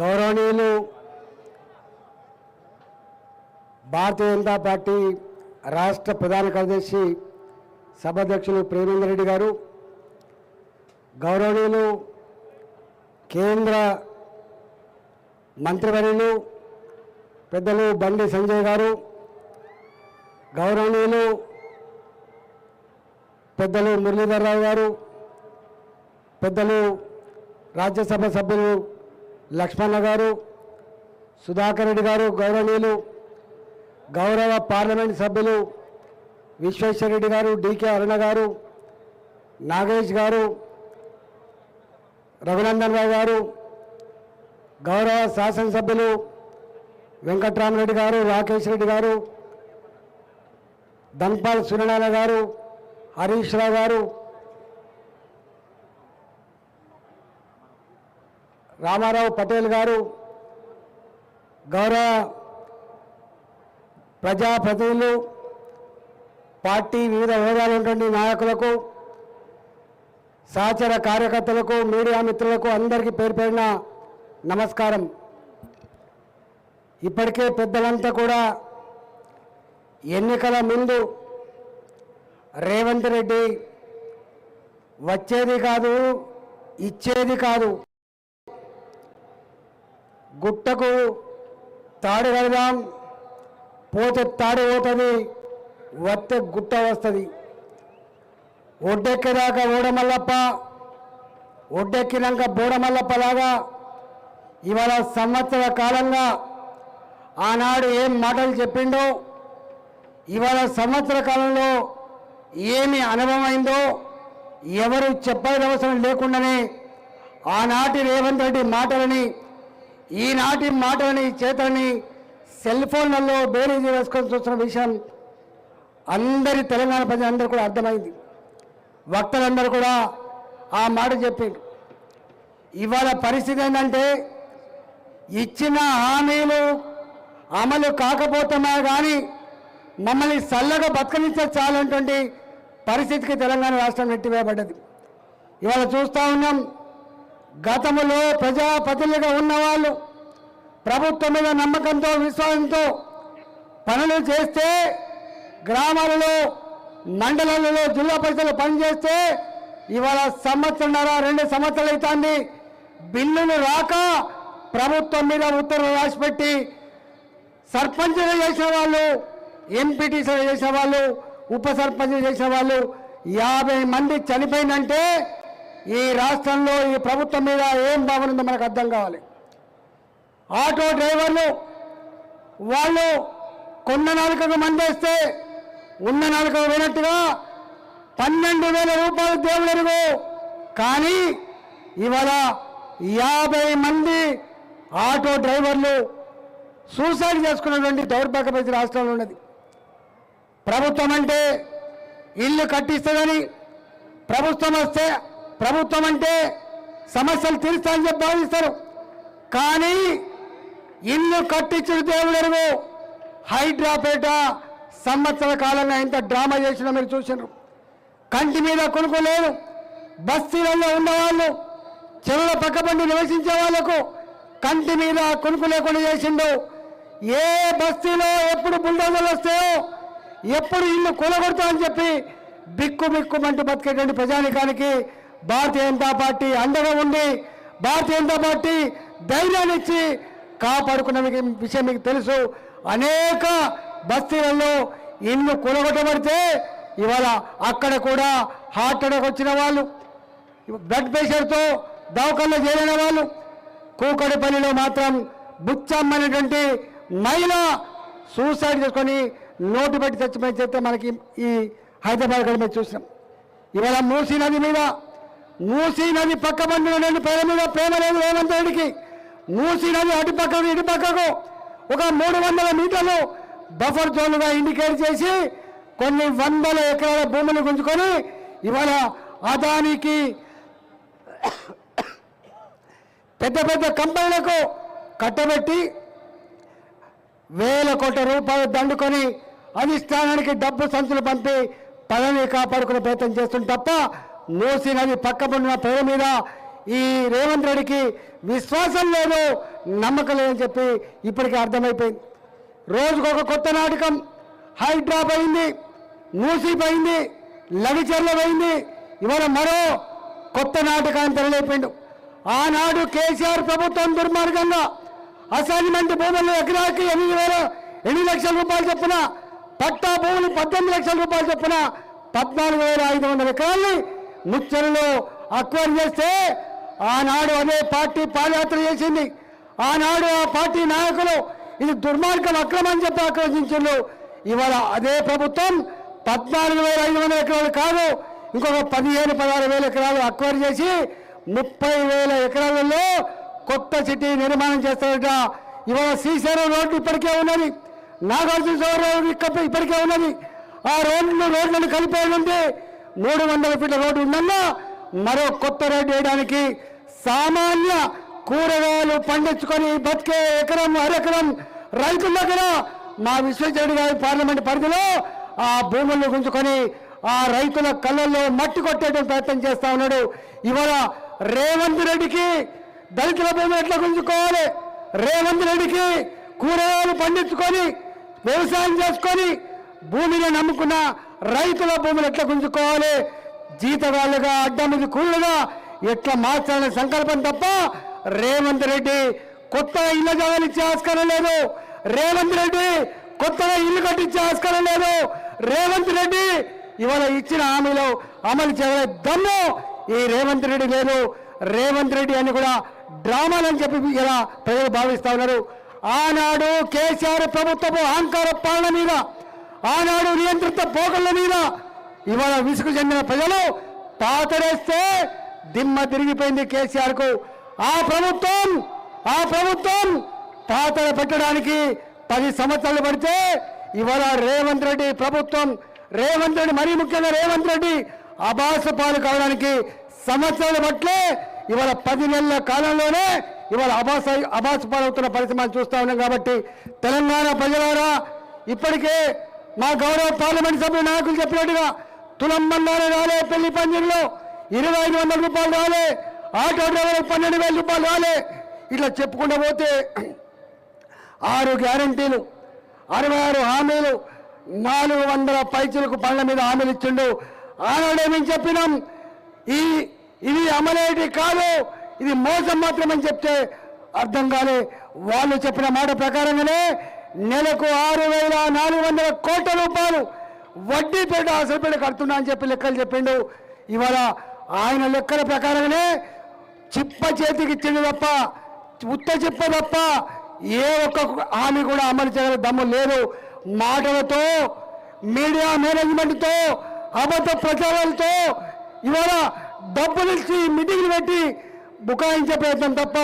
గౌరవనీయులు భారతీయ జనతా పార్టీ రాష్ట్ర ప్రధాన కార్యదర్శి సభాధ్యక్షులు ప్రేమేందర్ రెడ్డి గారు గౌరవనీయులు కేంద్ర మంత్రివర్యులు పెద్దలు బండి సంజయ్ గారు గౌరవనీయులు పెద్దలు మురళీధరరావు గారు పెద్దలు రాజ్యసభ సభ్యులు లక్ష్మణ గారు సుధాకర్ రెడ్డి గారు గౌరవనీయులు గౌరవ పార్లమెంట్ సభ్యులు విశ్వేశ్వరరెడ్డి గారు డికే అరుణ గారు నాగేష్ గారు రఘునందన్ రావు గారు గౌరవ శాసనసభ్యులు వెంకట్రామరెడ్డి గారు రాకేష్ రెడ్డి గారు ధన్పాల్ సూర్యనారాయణ గారు హరీష్ రావు గారు రామారావు పటేల్ గారు గౌరవ ప్రజాప్రతినిధులు పార్టీ వివిధ హోదాలు ఉన్నటువంటి నాయకులకు సహచర కార్యకర్తలకు మీడియా మిత్రులకు అందరికీ పేరు పేరిన నమస్కారం. ఇప్పటికే పెద్దలంతా కూడా ఎన్నికల ముందు రేవంత్ రెడ్డి వచ్చేది కాదు ఇచ్చేది కాదు. గుట్టకు తాడు కడదాం పోతే తాడు పోతుంది వస్తే గుట్ట వస్తుంది. ఒడ్డెక్కేదాకా ఓడమల్లప్ప ఒడ్డెక్కినాక బోడమల్లప్పలాగా ఇవాళ సంవత్సర కాలంగా ఆనాడు ఏం మాటలు చెప్పిండో ఇవాళ సంవత్సర కాలంలో ఏమి అనుభవమైందో ఎవరు చెప్పనవసరం అవసరం లేకుండానే ఆనాటి రేవంత్ రెడ్డి మాటలని ఈనాటి మాటలని చేతలని సెల్ ఫోన్లలో బేరీజు వేసుకొని చూస్తున్న విషయం అందరి తెలంగాణ ప్రజలందరూ కూడా అర్థమైంది. వక్తలందరూ కూడా ఆ మాట చెప్పారు ఇవాళ పరిస్థితి ఏంటంటే ఇచ్చిన హామీలు అమలు కాకపోతున్నా కానీ మమ్మల్ని చల్లగా బతకనిస్తే చాలంటువంటి పరిస్థితికి తెలంగాణ రాష్ట్రం నెట్టివేయబడ్డది. ఇవాళ చూస్తూ ఉన్నాం గతంలో ప్రజాప్రతినిధిగా ఉన్నవాళ్ళు ప్రభుత్వం మీద నమ్మకంతో విశ్వాసంతో పనులు చేస్తే గ్రామాలలో మండలాలలో జిల్లా పరిషత్లో పనిచేస్తే ఇవాళ సంవత్సరంన్నర రెండు సంవత్సరాలు అవుతుంది బిల్లులు రాక ప్రభుత్వం మీద ఉత్తర్వులు రాసిపెట్టి సర్పంచులు చేసిన వాళ్ళు ఎంపీటీసీలు చేసిన వాళ్ళు ఉప సర్పంచులు చేసిన వాళ్ళు యాభై మంది చనిపోయిందంటే ఈ రాష్ట్రంలో ఈ ప్రభుత్వం మీద ఏం భావన ఉందో మనకు అర్థం కావాలి. ఆటో డ్రైవర్లు వాళ్ళు కొన్న నాలుకకు మందేస్తే ఉన్న నాలుకకు పోయినట్టుగా పన్నెండు వేల రూపాయలు దేవుడెరుగు కానీ ఇవాళ యాభై మంది ఆటో డ్రైవర్లు సూసైడ్ చేసుకున్నటువంటి దౌర్భాగ్య పరిస్థితి రాష్ట్రంలో ఉన్నది. ప్రభుత్వం అంటే ఇల్లు కట్టిస్తుందని ప్రభుత్వం వస్తే ప్రభుత్వం అంటే సమస్యలు తీరుస్తామని చెప్పి భావిస్తారు. కానీ ఇల్లు కట్టించిన దేవుడెరుగు హైడ్రాపేట సంవత్సర కాలంగా ఇంత డ్రామా చేసిన మీరు చూసినారు. కంటి మీద కొనుక్కోలేదు. బస్తీలలో ఉన్నవాళ్ళు చెరువుల పక్కబండి నివసించే వాళ్ళకు కంటి మీద కొనుక్కు లేకుండా చేసిండు. ఏ బస్తీలో ఎప్పుడు బుల్డోజర్లు వస్తాయో ఎప్పుడు ఇల్లు కొనగొడతామని చెప్పి బిక్కు బిక్కుమంటూ బతికేటువంటి ప్రజానికానికి భారతీయ జనతా పార్టీ అండగా ఉండి భారతీయ జనతా పార్టీ ధైర్యాన్ని ఇచ్చి కాపాడుకున్న విషయం మీకు తెలుసు. అనేక బస్తీలలో ఇల్లు కూలగొట్టబడితే ఇవాళ అక్కడ కూడా హార్ట్ అటాక్ వచ్చిన వాళ్ళు బ్లడ్ ప్రెషర్తో దవాఖానలో చేరిన వాళ్ళు కూకడిపల్లిలో మాత్రం బుచ్చమ్మనేటువంటి మహిళ సూసైడ్ చేసుకొని నోటు పెట్టి చచ్చిపోయి చేస్తే మనకి ఈ హైదరాబాద్ కూడా మేము చూసినాం. ఇవాళ మూసీ నది మీద మూసీ నది పక్క బండి పేద మీద ప్రేమ లేదు రేవంత్ రెడ్డికి. మూసీ నది అటు పక్కకు ఇటు పక్కకు. ఒక మూడు వందల మీటర్లు బఫర్ జోన్గా ఇండికేట్ చేసి కొన్ని వందల ఎకరాల భూములు గుంజుకొని ఇవాళ అదానికి పెద్ద పెద్ద కంపెనీలకు కట్టబెట్టి వేల కోట్ల రూపాయలు దండుకొని అధిష్టానానికి డబ్బు సంచులు పంపి పదవిని కాపాడుకునే ప్రయత్నం చేస్తుంది తప్ప మూసి నది పక్కపడిన పేరు మీద ఈ రేవంత్ రెడ్డికి విశ్వాసం లేదు నమ్మకం లేదని చెప్పి ఇప్పటికే అర్థమైపోయింది. రోజుకొక కొత్త నాటకం హైడ్రా పోయింది మూసీ పోయింది లగిచెర్ల పోయింది ఇవాళ మరో కొత్త నాటకాన్ని తెరలేపిండు. ఆనాడు కేసీఆర్ ప్రభుత్వం దుర్మార్గంగా అసైన్మెంట్ భూములు ఎకరాకి ఎనిమిది వేల ఎనిమిది లక్షల రూపాయలు చొప్పున పట్టా భూములు పద్దెనిమిది లక్షల రూపాయలు చొప్పున పద్నాలుగు వేల ఐదు వందల ఎకరాల్ని ముచ్చరలో అక్వైర్ చేస్తే ఆనాడు అదే పార్టీ పాదయాత్ర చేసింది. ఆనాడు ఆ పార్టీ నాయకులు ఇది దుర్మార్గం అక్రమం చెప్పి ఆక్రోశించారు ఇవాళ అదే ప్రభుత్వం పద్నాలుగు వేల ఐదు వందల ఎకరాలు కాదు ఇంకొక పదిహేను పదహారు వేల ఎకరాలు అక్వైర్ చేసి ముప్పై వేల ఎకరాలలో కొత్త సిటీ నిర్మాణం చేస్తారట. ఇవాళ శ్రీశైలం రోడ్డు ఇప్పటికే ఉన్నది. నాగార్జున సాగర్ రోడ్డు ఇప్పటికే ఉన్నది. ఆ రోడ్లు రోడ్లను కలిపేయాలంటే మూడు వందల ఫీట్ల రోడ్డు ఉందన్నా మరో కొత్త రోడ్డు వేయడానికి సామాన్య కూరగాయలు పండించుకొని బతికే ఎకరం అరెకరం రైతుల దగ్గర మా విశ్వేశ్వరుడు గారి పార్లమెంట్ పరిధిలో ఆ భూములను గుంజుకొని ఆ రైతుల కళ్ళల్లో మట్టి కొట్టేటువంటి ప్రయత్నం చేస్తా ఉన్నాడు. ఇవాళ రేవంత్ రెడ్డికి దళితుల భూమి ఎట్లా గుంజుకోవాలి? రేవంత్ రెడ్డికి కూరగాయలు పండించుకొని వ్యవసాయం చేసుకొని భూమిని నమ్ముకున్న రైతుల భూములు ఎట్లా గుంజుకోవాలి? జీతగాళ్ళుగా అడ్డమిది కూలుగా ఎట్లా మార్చాలనే సంకల్పం తప్ప రేవంత్ రెడ్డి కొత్తగా ఇళ్ళ జాగాలు ఇచ్చే ఆస్కారం లేదు. రేవంత్ రెడ్డి కొత్తగా ఇల్లు కట్టించే ఆస్కారం లేదు. రేవంత్ రెడ్డి ఇవాళ ఇచ్చిన హామీలు అమలు చేయలే దమ్ము. ఈ రేవంత్ రెడ్డి లేదు. రేవంత్ రెడ్డి అని కూడా డ్రామాలని చెప్పి ఇలా ప్రజలు భావిస్తూ ఉన్నారు. ఆనాడు కేసీఆర్ ప్రభుత్వపు అహంకార పాలన మీద ఆనాడు నియంత్రిత పోకళ్ళ మీద ఇవాళ విసుగు చెందిన ప్రజలు పాతరేస్తే దిమ్మ తిరిగిపోయింది కేసీఆర్కు ఆ ప్రభుత్వం ఆ ప్రభుత్వం పాతర పెట్టడానికి పది సంవత్సరాలు పడితే ఇవాళ రేవంత్ రెడ్డి ప్రభుత్వం రేవంత్ రెడ్డి మరీ ముఖ్యంగా రేవంత్ రెడ్డి అభాస పాలు కావడానికి సంవత్సరాల పట్లే ఇవాళ పది నెలల కాలంలోనే ఇవాళ అభాస అభాస పాలవుతున్న పరిస్థితి మనం చూస్తా ఉన్నాం కాబట్టి తెలంగాణ ప్రజలారా ఇప్పటికే మా గౌరవ పార్లమెంట్ సభ్యులు నాయకులు చెప్పినట్టుగా తులం రాలే పెళ్ళి పందిరిలో ఇరవై ఐదు వందల రూపాయలు రాలే ఆటో డ్రైవర్లకు పన్నెండు వేల రూపాయలు రాలే. ఇట్లా చెప్పుకుంటూ పోతే ఆరు గ్యారంటీలు అరవై ఆరు హామీలు నాలుగు వందల పైచులకు పనుల మీద హామీలు ఇచ్చిండు. ఆనాడే మేము చెప్పినాం ఈ ఇది అమలేటి కాదు ఇది మోసం మాత్రమని చెప్తే అర్థం కాలే. వాళ్ళు చెప్పిన మాట ప్రకారంగానే నెలకు ఆరు వేల నాలుగు వందల కోట్ల రూపాయలు వడ్డీ పేట అసలు కడుతున్నా అని చెప్పి లెక్కలు చెప్పిండు. ఇవాళ ఆయన లెక్కల ప్రకారంగానే చిప్ప చేతికి ఇచ్చిండు తప్ప ఉత్త చిప్ప తప్ప ఏ ఒక్క హామీ కూడా అమలు చేయగల దమ్ము లేదు. మాటలతో మీడియా మేనేజ్మెంట్తో అబద్ధ ప్రచారాలతో ఇవాళ డబ్బులు ఇచ్చి మీటింగ్లు పెట్టి బుకాయించే ప్రయత్నం తప్ప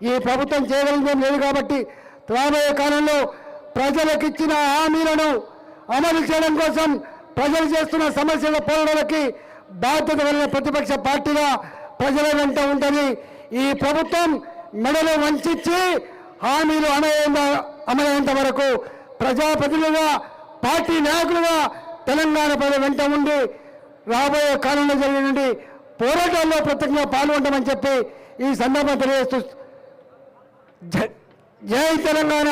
ఈ ప్రభుత్వం చేయగలిగేం లేదు కాబట్టి రాబోయే కాలంలో ప్రజలకు ఇచ్చిన హామీలను అమలు చేయడం కోసం ప్రజలు చేస్తున్న సమస్యల పోరాటాలకి బాధ్యత కలిగిన ప్రతిపక్ష పార్టీగా ప్రజల వెంట ఉంటుంది ఈ ప్రభుత్వం మెడలు వంచి హామీలు అమలైన అమలైనంత వరకు ప్రజాప్రతినిధులుగా పార్టీ నాయకులుగా తెలంగాణ ప్రజల వెంట ఉండి రాబోయే కాలంలో జరిగినటువంటి పోరాటాల్లో ప్రత్యేకంగా పాల్గొంటామని చెప్పి ఈ సందర్భం తెలియజేస్తూ జై తెలంగాణ.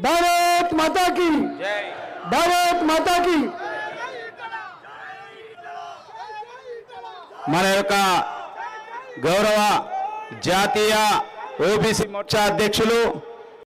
భారత్ మాతాకి. భారత్ మాతాకి. మన యొక్క గౌరవ జాతీయ ఓబీసీ మోర్చా అధ్యక్షులు